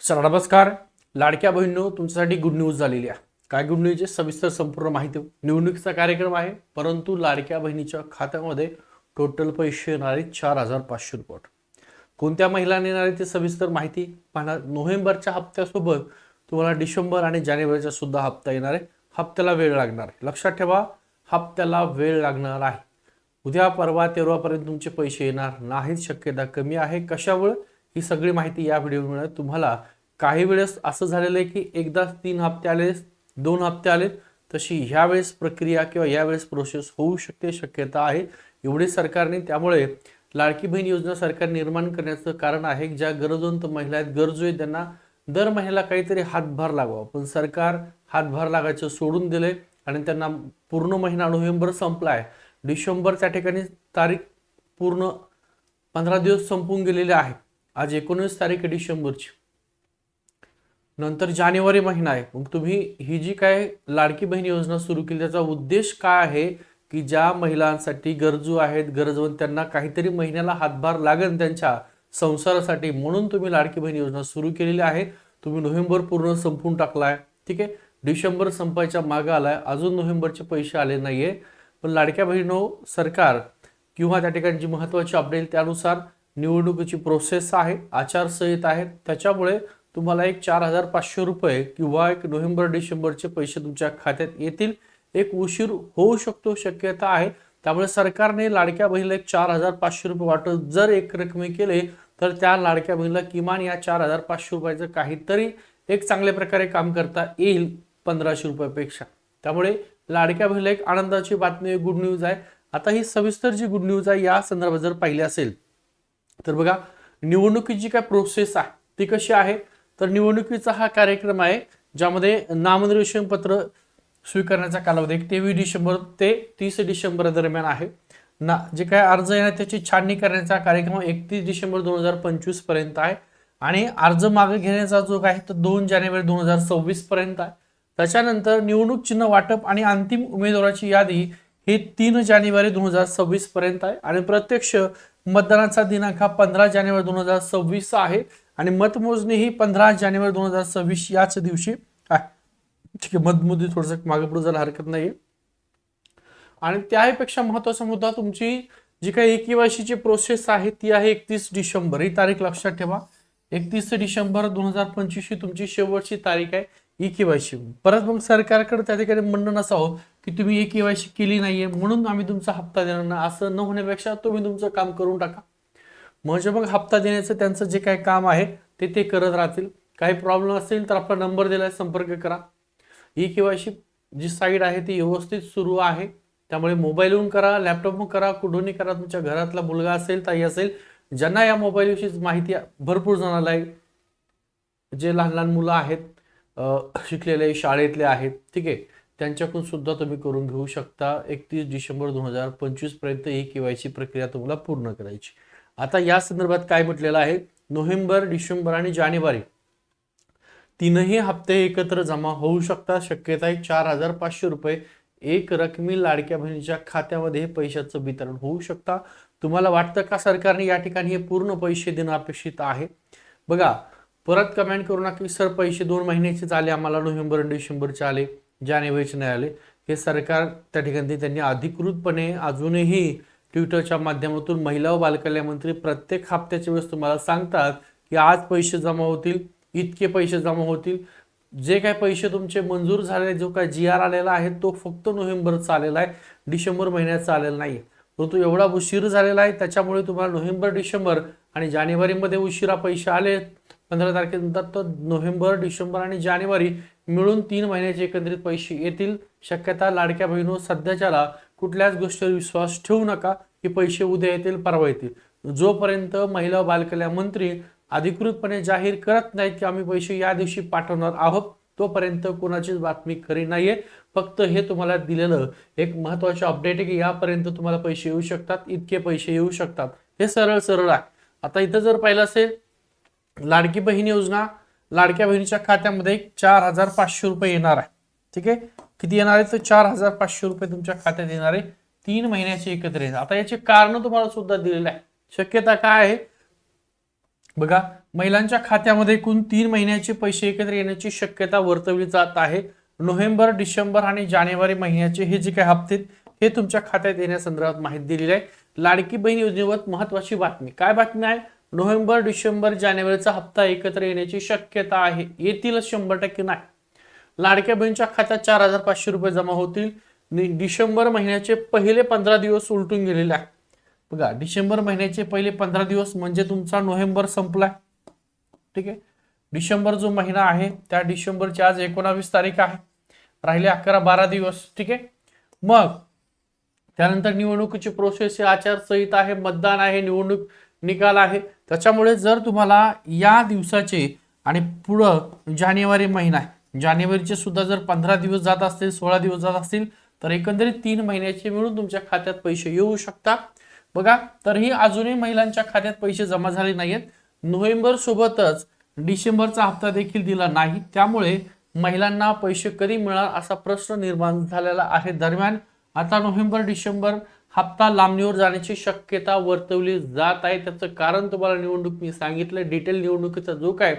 Sir नमस्कार. लाडक्या बहिणीनो तुमच्यासाठी गुड न्यूज झालेली आहे. काय गुड न्यूजची सविस्तर संपूर्ण माहिती. निवडणुकीचा कार्यक्रम आहे परंतु लाडक्या बहिणीच्या खात्यामध्ये टोटल पैसे येणारे चार हजार पाचशे रुपये कोणत्या महिलांना येणार आहे ते सविस्तर माहिती पाहणार. नोव्हेंबरच्या हप्त्यासोबत तुम्हाला डिसेंबर आणि जानेवारीचा सुद्धा हप्ता येणार आहे. हप्त्याला वेळ लागणार. आहे लक्षात ठेवा हप्त्याला वेळ लागणार आहे. उद्या परवा तेरवापर्यंत तुमचे पैसे येणार नाहीत. शक्यता कमी आहे. कशामुळे? ही सगळी माहिती या व्हिडिओमुळे तुम्हाला काही वेळेस असं झालेलं आहे की एकदा तीन हप्ते आले दोन हप्ते आले तशी ह्यावेळेस प्रक्रिया किंवा यावेळेस प्रोसेस होऊ शकते शक्यता आहे. एवढी सरकारने त्यामुळे लाडकी बहीण योजना सरकार निर्माण करण्याचं कारण आहे. ज्या गरजवंत महिला आहेत गरजू आहेत त्यांना दर महिन्याला काहीतरी हातभार लागावा. पण सरकार हातभार लागायचं सोडून दिले आणि त्यांना पूर्ण महिना नोव्हेंबर संपला आहे. डिसेंबर त्या ठिकाणी तारीख पूर्ण पंधरा दिवस संपून गेलेले आहे. आज एकोणीस तारीख आहे डिसेंबरची. नंतर जानेवारी महिना आहे. मग तुम्ही ही जी काय लाडकी बहीण योजना सुरू केली त्याचा उद्देश काय आहे की ज्या महिलांसाठी गरजू आहेत गरजवंत त्यांना काहीतरी महिन्याला हातभार लागेल त्यांच्या संसारासाठी म्हणून तुम्ही लाडकी बहीण योजना सुरू केलेली आहे. तुम्ही नोव्हेंबर पूर्ण संपून टाकलाय. ठीक आहे? डिसेंबर संपायच्या मागं आलाय. अजून नोव्हेंबरचे पैसे आले नाहीये. पण लाडक्या बहिणो सरकार किंवा त्या ठिकाणी जी महत्वाची अपडेट त्यानुसार निवडणुकीची प्रोसेस आहे आचारसंहिता आहे. त्याच्यामुळे तुम्हाला एक चार हजार पाचशे रुपये किंवा एक नोव्हेंबर डिसेंबरचे पैसे तुमच्या खात्यात येतील. एक उशीर होऊ शकतो शक्यता आहे. त्यामुळे सरकारने लाडक्या बहिणीला एक चार हजार पाचशे रुपये वाटत जर एक रकमे केले तर त्या लाडक्या बहिणीला किमान या चार हजार पाचशे रुपयाचं काहीतरी एक चांगल्या प्रकारे काम करता येईल पंधराशे रुपयापेक्षा. त्यामुळे लाडक्या बहिणीला एक आनंदाची बातमी गुड न्यूज आहे. आता ही सविस्तर जी गुड न्यूज आहे या संदर्भात जर पाहिली असेल तर बघा निवडणुकीची काय प्रोसेस आहे ती कशी आहे? तर निवडणुकीचा हा कार्यक्रम आहे ज्यामध्ये नामनिर्देशन पत्र स्वीकारण्याचा कालावधी एक तेवीस डिसेंबर ते तीस डिसेंबर दरम्यान आहे. ना जे काय अर्ज आहे त्याची छाननी करण्याचा कार्यक्रम एकतीस डिसेंबर दोन हजार पंचवीसपर्यंत आहे. आणि अर्ज मागे घेण्याचा जो काय तो दोन जानेवारी दोन हजार सव्वीस पर्यंत आहे. त्याच्यानंतर निवडणूक चिन्ह वाटप आणि अंतिम उमेदवाराची यादी ही तीन जानेवारी दोन हजार सव्वीस पर्यंत आहे. आणि प्रत्यक्ष मतदानाचा दिनांक हा पंधरा जानेवारी दोन हजार सव्वीस आहे आणि मतमोजणी ही पंधरा जानेवारी दोन हजार सव्वीस याच दिवशी आहे. ठीक आहे मतमोजणी थोडस मागे पुढे जायला हरकत नाही आणि त्याहीपेक्षा महत्त्वाचा मुद्दा तुमची जी काही केवायसीची प्रोसेस आहे ती आहे एकतीस डिसेंबर. ही तारीख लक्षात ठेवा. एकतीस डिसेंबर दोन हजार पंचवीस ही तुमची शेवटची तारीख आहे ई केवायसी परत मग सरकारकडे त्या ठिकाणी म्हणणं नसावं. की तुम्ही एक केवायसी केली नाहीये म्हणून आम्ही तुमचा हप्ता देणार नाही. असं न होण्यापेक्षा तुम्ही तुमचं काम करून टाका. म्हणजे मग हप्ता देण्याचं त्यांचं जे काही काम आहे ते ते करत राहतील. काही प्रॉब्लेम असेल तर आपला नंबर दिलाय संपर्क करा. ई केवायसी जी साईट आहे ती व्यवस्थित सुरू आहे. त्यामुळे मोबाईलहून करा लॅपटॉपहून करा कुठूनही करा. तुमच्या घरातला मुलगा असेल ताई असेल ज्यांना या मोबाईलविषयी माहिती भरपूर जणाला आहे. जे लहान लहान मुलं आहेत शिकलेले शाळेतले आहेत ठीक आहे. त्यांच्याकडून सुद्धा तुम्ही करून घेऊ शकता. एकतीस डिसेंबर दोन हजार पंचवीसपर्यंत ही केवायसी प्रक्रिया तुम्हाला पूर्ण करायची. आता या संदर्भात काय म्हटलेलं आहे? नोव्हेंबर डिसेंबर आणि जानेवारी तीनही हप्ते एकत्र जमा होऊ शकतात. शक्यता आहे चार हजार पाचशे रुपये एक रकमी लाडक्या बहिणीच्या खात्यामध्ये हे पैशाचं वितरण होऊ शकता. तुम्हाला वाटतं का सरकारने या ठिकाणी हे पूर्ण पैसे देणं अपेक्षित आहे? बघा परत कमेंट करू नका की सर पैसे दोन महिन्याचे आले आम्हाला नोव्हेंबर आणि डिसेंबरचे आले. जानेवारीचे न्यायालय आले. हे सरकार त्या ठिकाणी त्यांनी अधिकृतपणे अजूनही ट्विटरच्या माध्यमातून महिला व बालकल्याण मंत्री प्रत्येक हप्त्याच्या वेळेस तुम्हाला सांगतात की आज पैसे जमा होतील इतके पैसे जमा होतील. जे काही पैसे तुमचे मंजूर झालेले जो काय जी आर आलेला आहे तो फक्त नोव्हेंबरचा आलेला आहे डिसेंबर महिन्याचा आलेला नाही परंतु एवढा उशीर झालेला आहे त्याच्यामुळे तुम्हाला नोव्हेंबर डिसेंबर आणि जानेवारीमध्ये उशिरा पैसे आले पंधरा तारखेनंतर तर नोव्हेंबर डिसेंबर आणि जानेवारी मिळून तीन महिन्याचे एकंदरीत पैसे येतील. शक्यता लाडक्या बहिणू सध्याच्याला कुठल्याच गोष्टीवर विश्वास ठेवू नका. की पैसे उद्या येतील परवा येतील. जोपर्यंत महिला बालकल्याण मंत्री अधिकृतपणे जाहीर करत नाहीत की आम्ही पैसे या दिवशी पाठवणार आहोत तोपर्यंत कोणाचीच बातमी खरी नाहीये. फक्त हे तुम्हाला दिलेलं एक महत्त्वाचे अपडेट आहे की यापर्यंत तुम्हाला पैसे येऊ शकतात इतके पैसे येऊ शकतात. हे सरळ सरळ आहे. आता इथं जर पाहिलं असेल लाडकी बहीण योजना लाडक्या बहिणीच्या खात्यामध्ये चार हजार पाचशे रुपये येणार आहे. ठीक आहे? किती येणार आहे? तर चार हजार पाचशे रुपये तुमच्या खात्यात येणार आहे. तीन महिन्याचे एकत्र येणार. आता याचे कारण तुम्हाला सुद्धा दिलेलं आहे. शक्यता काय आहे? बघा महिलांच्या खात्यामध्ये एकूण तीन महिन्याचे पैसे एकत्र येण्याची शक्यता वर्तवली जात आहे. नोव्हेंबर डिसेंबर आणि जानेवारी महिन्याचे हे जे काही हप्ते आहेत, हे तुमच्या खात्यात येण्यासंदर्भात माहिती दिलेली आहे. लाडकी बहीण योजनेवर महत्वाची बातमी. काय बातमी आहे? नोव्हेंबर डिसेंबर जानेवारीचा हप्ता एकत्र येण्याची शक्यता आहे. येतीलच शंभर टक्के नाही. लाडक्या बहिणीच्या खात्यात चार हजार पाचशे रुपये जमा होतील. डिसेंबर महिन्याचे पहिले पंधरा दिवस उलटून गेलेले आहे. बघा डिसेंबर महिन्याचे पहिले पंधरा दिवस म्हणजे तुमचा नोव्हेंबर संपलाय. ठीक आहे? डिसेंबर जो महिना आहे त्या डिसेंबरची आज एकोणावीस तारीख आहे. राहिले अकरा बारा दिवस. ठीक आहे? मग त्यानंतर निवडणुकीची प्रोसेस आचारसंहिता आहे मतदान आहे निवडणूक निकाल आहे. त्याच्यामुळे जर तुम्हाला या दिवसाचे आणि पुढं जानेवारी महिना आहे जानेवारीचे सुद्धा जर पंधरा दिवस जात असतील सोळा दिवस जात असतील तर एकंदरीत तीन महिन्याचे मिळून तुमच्या खात्यात पैसे येऊ शकतात बघा तरीही अजूनही महिलांच्या खात्यात पैसे जमा झाले नाहीत नोव्हेंबर सोबतच डिसेंबरचा हप्ता देखील दिला नाही. त्यामुळे महिलांना पैसे कधी मिळणार असा प्रश्न निर्माण झालेला आहे दरम्यान. आता नोव्हेंबर डिसेंबर हप्ता लांबणीवर जाण्याची शक्यता वर्तवली जात आहे. त्याचं कारण तुम्हाला निवडणूक मी सांगितलं. डिटेल निवडणुकीचा जो काय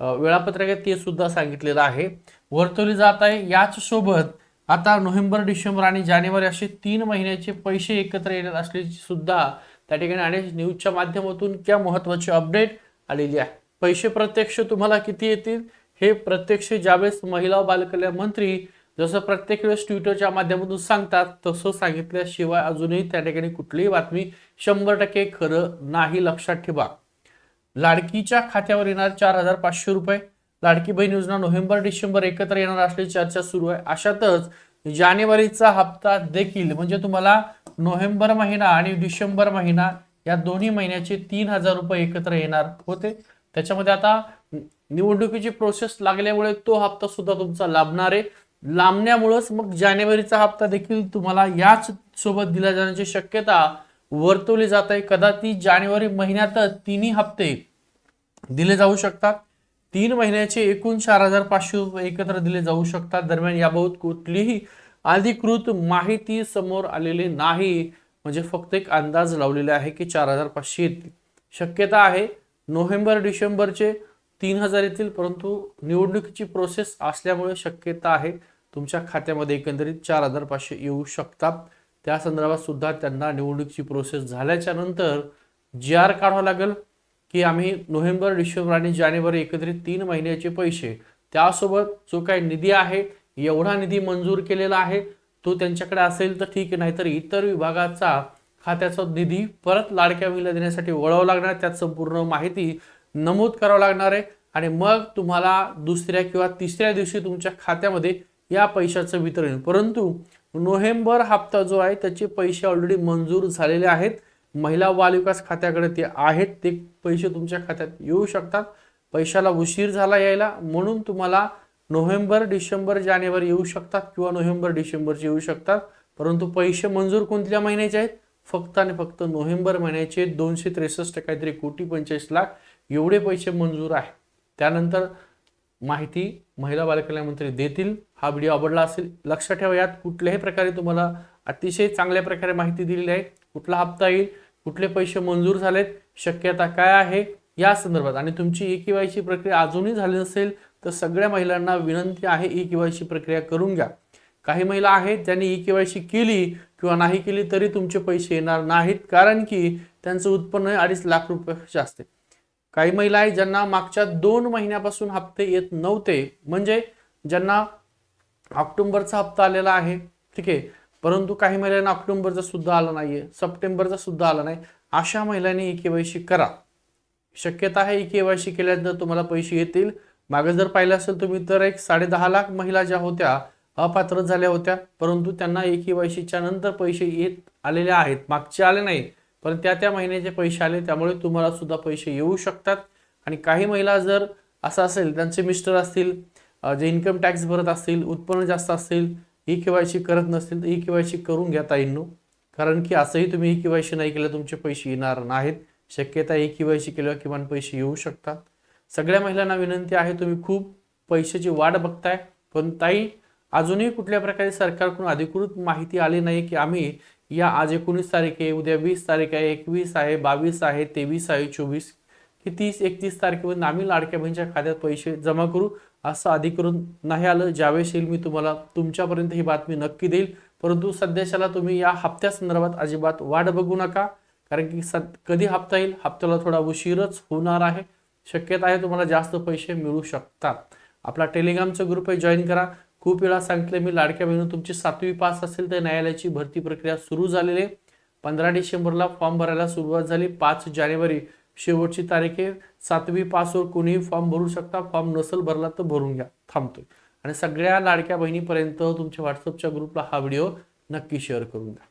वेळापत्रक आहे ते सुद्धा सांगितलेलं आहे. वर्तवली जात आहे. याच सोबत आता नोव्हेंबर डिसेंबर आणि जानेवारी असे तीन महिन्याचे पैसे एकत्र येणार असल्याची सुद्धा त्या ठिकाणी अनेक न्यूजच्या माध्यमातून क्या महत्वाची अपडेट आलेली आहे. पैसे प्रत्यक्ष तुम्हाला किती येतील? हे प्रत्यक्ष ज्यावेळेस महिला बालकल्याण मंत्री जसं प्रत्येक वेळेस ट्विटरच्या माध्यमातून सांगतात तसं सांगितल्याशिवाय अजूनही त्या ठिकाणी कुठलीही बातमी शंभर टक्के खरं नाही लक्षात ठेवा. लाडकीच्या खात्यावर येणार चार हजार पाचशे रुपये. लाडकी बहीण योजना नोव्हेंबर डिसेंबर एकत्र येणार असल्याची चर्चा सुरू आहे. अशातच जानेवारीचा हप्ता देखील म्हणजे तुम्हाला नोव्हेंबर महिना आणि डिसेंबर महिना या दोन्ही महिन्याचे तीन हजार रुपये एकत्र येणार होते. त्याच्यामध्ये आता निवडणुकीची प्रोसेस लागल्यामुळे तो हप्ता सुद्धा तुमचा लाभणार आहे. लांबण्यामुळंच मग जानेवारीचा हप्ता देखील तुम्हाला याच सोबत दिला जाण्याची शक्यता वर्तवली जात आहे. कदाचित जानेवारी महिन्यातच तिन्ही हप्ते दिले जाऊ शकतात. तीन महिन्याचे एकूण चार हजार पाचशे रुपये एकत्र दिले जाऊ शकतात. दरम्यान याबाबत कुठलीही अधिकृत माहिती समोर आलेली नाही. म्हणजे फक्त एक अंदाज लावलेला आहे की चार हजार पाचशे येतील. शक्यता आहे नोव्हेंबर डिसेंबरचे तीन हजार येतील परंतु निवडणुकीची प्रोसेस असल्यामुळे शक्यता आहे. तुमच्या खात्यामध्ये एकंदरीत चार हजार पाचशे येऊ शकतात. त्या संदर्भात सुद्धा त्यांना निवडणुकीची प्रोसेस झाल्याच्यानंतर जी आर काढावा लागेल की आम्ही नोव्हेंबर डिसेंबर आणि जानेवारी एकत्रित तीन महिन्याचे पैसे त्यासोबत जो काही निधी आहे एवढा निधी मंजूर केलेला आहे तो त्यांच्याकडे असेल तर ठीक आहे. नाहीतर इतर विभागाचा खात्याचा निधी परत लाडक्या मुलीला देण्यासाठी वळावं लागणार त्यात संपूर्ण माहिती नमूद करावं लागणार आहे. आणि मग तुम्हाला दुसऱ्या किंवा तिसऱ्या दिवशी तुमच्या खात्यामध्ये या पैशाचं वितरण. परंतु नोव्हेंबर हप्ता जो आहे त्याचे पैसे ऑलरेडी मंजूर झालेले आहेत. महिला बालविकास खात्याकडे ते आहेत. ते पैसे तुमच्या खात्यात येऊ शकतात. पैशाला उशीर झाला यायला. म्हणून तुम्हाला नोव्हेंबर डिसेंबर जानेवारी येऊ शकतात किंवा नोव्हेंबर डिसेंबरचे येऊ शकतात. परंतु पैसे मंजूर कोणत्या महिन्याचे आहेत? फक्त आणि फक्त नोव्हेंबर महिन्याचे दोनशे त्रेसष्ट काहीतरी कोटी पंचेचाळीस लाख एवढे पैसे मंजूर आहे त्यानंतर माहिती महिला बालकल्याण मंत्री देतील. हा व्हिडिओ आवडला असेल लक्षात ठेवा. यात कुठल्याही प्रकारे तुम्हाला अतिशय चांगल्या प्रकारे माहिती दिलेली आहे. कुठला हप्ता येईल कुठले पैसे मंजूर झालेत शक्यता काय आहे या संदर्भात. आणि तुमची ई केवायची प्रक्रिया अजूनही झाली नसेल तर सगळ्या महिलांना विनंती आहे ई केवायची प्रक्रिया करून घ्या. काही महिला आहेत ज्यांनी ई केवायसी केली किंवा नाही केली तरी तुमचे पैसे येणार नाहीत कारण की त्यांचं उत्पन्न अडीच लाख रुपयापेक्षा असते काही महिला आहेत ज्यांना मागच्या दोन महिन्यापासून हप्ते येत नव्हते. म्हणजे ज्यांना ऑक्टोंबरचा हप्ता आलेला आहे. ठीक आहे. परंतु काही महिलांना ऑक्टोंबरचा सुद्धा आला नाहीये. सप्टेंबरचा सुद्धा आला नाही. अशा महिलांनी ई केवायसी करा. शक्यता आहे ई केवायसी केल्यानंतर तुम्हाला पैसे येतील. मागे जर पाहिलं असेल तुम्ही तर एक साडे दहा लाख महिला ज्या होत्या अपात्र झाल्या होत्या. परंतु त्यांना ए केवायसीच्या नंतर पैसे येत आलेले आहेत. मागचे आले नाही. पण त्या त्या महिन्याचे पैसे आले त्यामुळे तुम्हाला सुद्धा पैसे येऊ शकतात. आणि काही महिला जर असं असेल त्यांचे मिस्टर असतील जे इन्कम टॅक्स भरत असतील उत्पन्न जास्त असतील ई केवायसी करत नसतील तर ई केवायसी करून घ्या ताईंनो. कारण की असंही तुम्ही ई केवायसी नाही केलं तुमचे पैसे येणार नाहीत. शक्यता ई केवायसी केल्यावर किमान पैसे येऊ शकतात. सगळ्या महिलांना विनंती आहे तुम्ही खूप पैशाची वाट बघताय. पण ताई अजूनही कुठल्या प्रकारे सरकारकडून अधिकृत माहिती आली नाही की आम्ही या आज एकोणीस तारीख आहे उद्या वीस तारीख आहे एकवीस आहे बावीस आहे तेवीस आहे चोवीस की तीस एकतीस तारखेपर्यंत आम्ही लाडक्या बहिणीच्या खात्यात पैसे जमा करू. असं अधिकृत नाही आलं ज्यावेळेस येईल मी तुम्हाला तुमच्यापर्यंत ही बातमी नक्की देईल. परंतु सध्याच्याला तुम्ही या हप्त्या संदर्भात अजिबात वाट बघू नका कारण की सद कधी हप्ता येईल हप्त्याला थोडा उशीरच होणार आहे. शक्यता आहे तुम्हाला जास्त पैसे मिळू शकतात. आपला टेलिग्रामचा ग्रुप आहे जॉईन करा. खूप वेळा सांगितलं मी लाडक्या बहिणी तुमची सातवी पास असेल तर न्यायालयाची भरती प्रक्रिया सुरू झालेली आहे. पंधरा डिसेंबरला फॉर्म भरायला सुरुवात झाली पाच जानेवारी शेवटची तारीख आहे. सातवी पासवर कोणीही फॉर्म भरू शकता. फॉर्म नसेल भरला तर भरून घ्या. थांबतोय. आणि सगळ्या लाडक्या बहिणीपर्यंत तुमच्या व्हॉट्सअपच्या ग्रुपला हा व्हिडिओ नक्की शेअर करून द्या.